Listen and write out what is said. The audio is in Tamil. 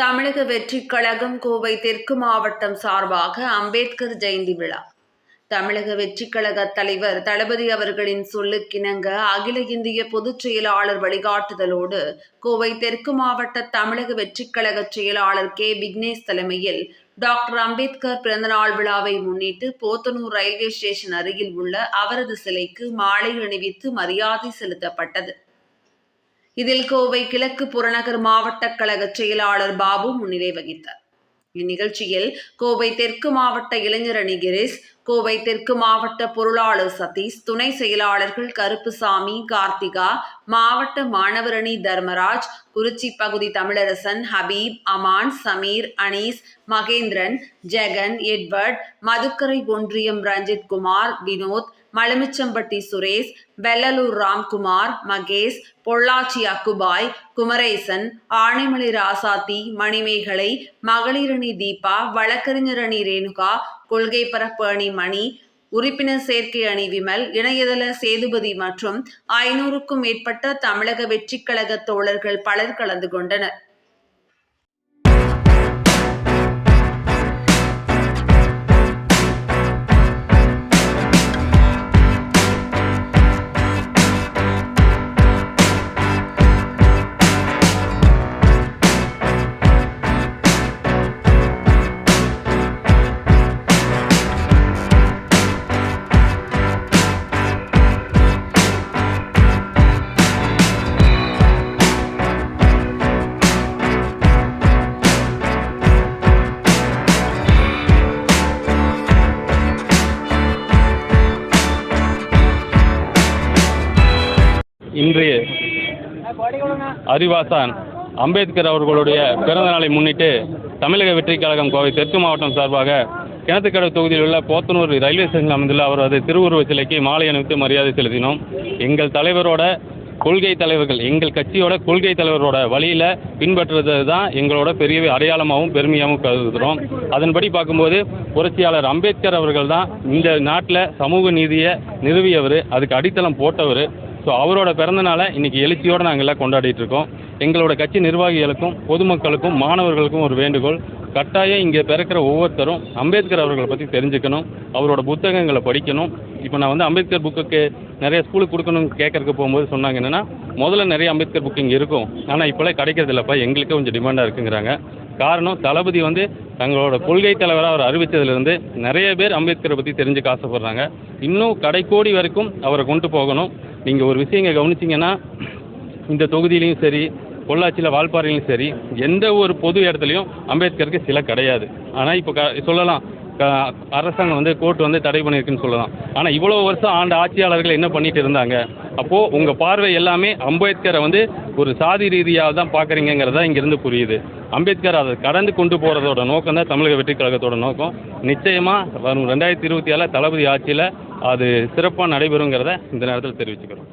தமிழக வெற்றிக் கழகம் கோவை தெற்கு மாவட்டம் சார்பாக அம்பேத்கர் ஜெயந்தி விழா. தமிழக வெற்றிக் கழக தலைவர் தளபதி அவர்களின் சொல்லுக்கிணங்க அகில இந்திய பொதுச் செயலாளர் வழிகாட்டுதலோடு கோவை தெற்கு மாவட்ட தமிழக வெற்றிக் கழக செயலாளர் கே. விக்னேஷ் தலைமையில் டாக்டர் அம்பேத்கர் பிறந்தநாள் விழாவை முன்னிட்டு போத்தனூர் ரயில்வே ஸ்டேஷன் அருகில் உள்ள அவரது சிலைக்கு மாலை அணிவித்து மரியாதை செலுத்தப்பட்டது. இதில் கோவை கிழக்கு புறநகர் மாவட்ட கழக செயலாளர் பாபு முன்னிலை வகித்தார். இந்நிகழ்ச்சியில் கோவை தெற்கு மாவட்ட இளைஞர் அணி கிரீஷ் கோவை தெற்கு மாவட்ட பொருளாளர் சதீஷ் துணை செயலாளர்கள் கருப்புசாமி கார்த்திகா மாவட்ட மாணவரணி தர்மராஜ் குறிச்சி பகுதி தமிழரசன் ஹபீப் அமான் சமீர் அனீஸ் மகேந்திரன் ஜெகன் எட்வர்ட் மதுக்கரை ஒன்றியம் ரஞ்சித் குமார் வினோத் மலமிச்சம்பட்டி சுரேஷ் வெள்ளலூர் ராம்குமார் மகேஷ் பொள்ளாச்சி அக்குபாய் குமரேசன் ஆனைமலை ராசாத்தி மணிமேகலை மகளிரணி தீபா வழக்கறிஞரணி ரேணுகா கொள்கை பரப்பு அணி மணி உறுப்பினர் சேர்க்கை அணி விமல் இணையதள சேதுபதி மற்றும் ஐநூறுக்கும் மேற்பட்ட தமிழக வெற்றிக்கழக தோழர்கள் பலர் கலந்து கொண்டனர். இன்றைய அறிவாசான் அம்பேத்கர் அவர்களுடைய பிறந்த நாளை முன்னிட்டு தமிழக வெற்றிக் கழகம் கோவை தெற்கு மாவட்டம் சார்பாக கிணத்துக்கடவு தொகுதியில் உள்ள போத்தனூர் ரயில்வே ஸ்டேஷனில் அமைந்துள்ள அவரது திருவுருவ சிலைக்கு மாலை அணிவித்து மரியாதை செலுத்தினோம். எங்கள் தலைவரோட கொள்கை தலைவர்கள் எங்கள் கட்சியோட கொள்கை தலைவரோட வழியில் பின்பற்றுறது தான் எங்களோட பெரிய அடையாளமாகவும் பெருமையாகவும் கருதுகிறோம். அதன்படி பார்க்கும்போது புரட்சியாளர் அம்பேத்கர் அவர்கள் தான் இந்த நாட்டில் சமூக நீதியை நிறுவியவர் அதுக்கு அடித்தளம் போட்டவர். ஸோ அவரோட பிறந்த நாளை இன்னைக்கு எழுச்சியோடு நாங்கள் எல்லாம் கொண்டாடிட்டு இருக்கோம். எங்களோட கட்சி நிர்வாகிகளுக்கும் பொதுமக்களுக்கும் மாணவர்களுக்கும் ஒரு வேண்டுகோள். கட்டாயம் இங்கே பிறக்கிற ஒவ்வொருத்தரும் அம்பேத்கர் அவர்களை பற்றி தெரிஞ்சுக்கணும். அவரோட புத்தகங்களை படிக்கணும். இப்போ நான் வந்து அம்பேத்கர் புக்குக்கு நிறைய ஸ்கூலுக்கு கொடுக்கணும்னு கேட்கறதுக்கு போகும்போது சொன்னாங்க என்னென்னா முதல்ல நிறைய அம்பேத்கர் புக் இங்கே இருக்கும். ஆனால் இப்போலாம் கிடைக்கிறது இல்லைப்பா. எங்களுக்கு கொஞ்சம் டிமாண்டாக இருக்குங்கிறாங்க. காரணம் தளபதி வந்து தங்களோட கொள்கை தலைவராக அவர் அறிவித்ததுலேருந்து நிறைய பேர் அம்பேத்கரை பற்றி தெரிஞ்சுக்க ஆசைப்படுறாங்க. இன்னும் கடைக்கோடி வரைக்கும் அவரை கொண்டு போகணும். நீங்கள் ஒரு விஷயம் இங்கே கவனிச்சிங்கன்னா இந்த தொகுதியிலையும் சரி பொள்ளாச்சியில் வால்பாறையிலையும் சரி எந்த ஒரு பொது இடத்துலையும் அம்பேத்கருக்கு சிலை கிடையாது. ஆனால் இப்போ க சொல்லலாம். க- அரசாங்கம் வந்து கோர்ட் வந்து தடை பண்ணியிருக்குன்னு சொல்லலாம். ஆனால் இவ்வளோ வருஷம் ஆண்ட ஆட்சியாளர்கள் என்ன பண்ணிட்டு இருந்தாங்க? அப்போது உங்கள் பார்வை எல்லாமே அம்பேத்கரை வந்து ஒரு சாதி ரீதியாக தான் பார்க்குறீங்கிறதா இங்கேருந்து புரியுது. அம்பேத்கர் அதை கடந்து கொண்டு போகிறதோட நோக்கம் தான் தமிழக வெற்றி கழகத்தோட நோக்கம். நிச்சயமாக வரும் ரெண்டாயிரத்தி இருபத்தி ஏழில் தளபதி ஆட்சியில் அது சிறப்பாக நடைபெறுங்கிறத இந்த நேரத்தில் தெரிவிச்சுக்கிறோம்.